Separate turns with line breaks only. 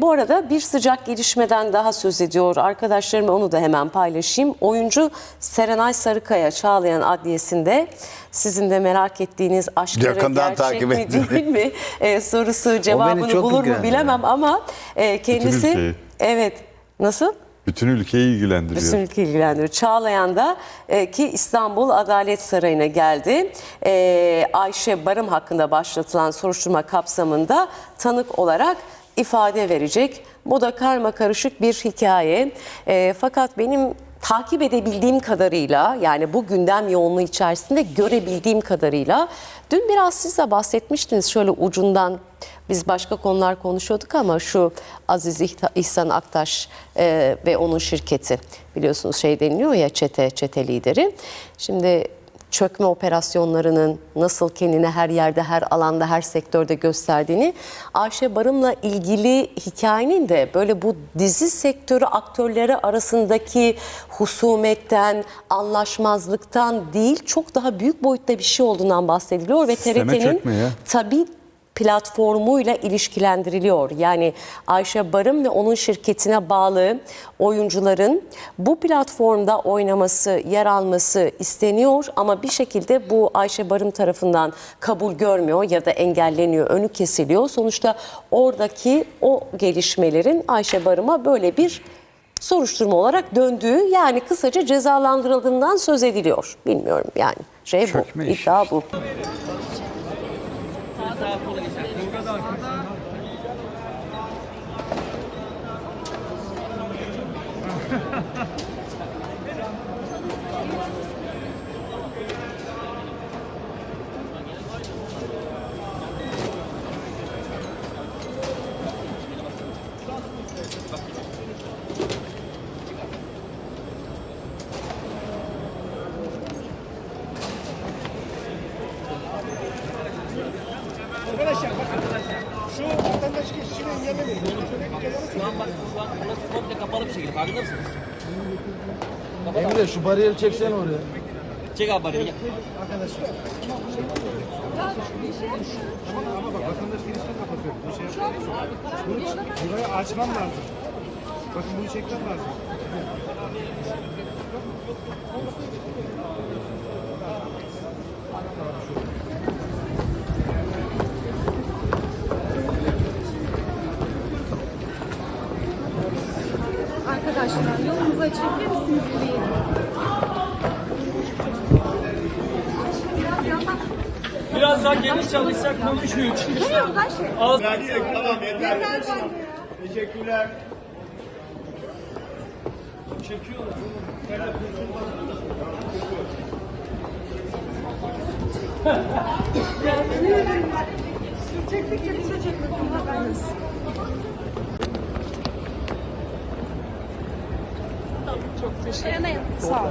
bu arada bir sıcak gelişmeden daha söz ediyor arkadaşlarım onu da hemen paylaşayım. Oyuncu Serenay Sarıkaya Çağlayan Adliyesi'nde sizin de merak ettiğiniz aşkları
Yakından
gerçek
takip
mi
ettim.
değil mi e, sorusu cevabını bulur mu bilemem ama e, kendisi
ülkeyi.
evet nasıl?
Bütün ülkeyi ilgilendiriyor.
Bütün ülke ilgilendiriyor. Çağlayan'da e, ki İstanbul Adalet Sarayı'na geldi. E, Ayşe Barım hakkında başlatılan soruşturma kapsamında tanık olarak ifade verecek. Bu da karma karışık bir hikaye. E, fakat benim takip edebildiğim kadarıyla yani bu gündem yoğunluğu içerisinde görebildiğim kadarıyla dün biraz siz de bahsetmiştiniz şöyle ucundan biz başka konular konuşuyorduk ama şu Aziz İhsan Aktaş e, ve onun şirketi biliyorsunuz şey deniliyor ya çete çete lideri. Şimdi çökme operasyonlarının nasıl kendini her yerde, her alanda, her sektörde gösterdiğini Ayşe Barım'la ilgili hikayenin de böyle bu dizi sektörü aktörleri arasındaki husumetten, anlaşmazlıktan değil çok daha büyük boyutta bir şey olduğundan bahsediliyor ve TRT'nin tabii platformuyla ilişkilendiriliyor. Yani Ayşe Barım ve onun şirketine bağlı oyuncuların bu platformda oynaması, yer alması isteniyor ama bir şekilde bu Ayşe Barım tarafından kabul görmüyor ya da engelleniyor, önü kesiliyor. Sonuçta oradaki o gelişmelerin Ayşe Barım'a böyle bir soruşturma olarak döndüğü yani kısaca cezalandırıldığından söz ediliyor. Bilmiyorum yani şey bu,
Çökme işi
iddia bu.
Arkadaşlar bakın. Şu vatandaş geçişini engellemeyin.
Şu an bak şu an burası komple kapalı bir şekilde farkında mısınız?
Emre şu bariyeri çeksene oraya.
Çek abi bari. gel.
Ama bak vatandaş girişini kapatıyor. Bu şey Bunu burayı açmam lazım. Bakın bunu çekmem lazım.
Arkadaşlar yolunuzu açabilir misiniz burayı?
Biraz daha geniş çalışsak konuşmuyor.
Duyuyoruz Ayşe.
Tamam yeter. Teşekkürler.
Çektikçe bize çekmek durumunda Çok teşekkür ederim. Sağ olun.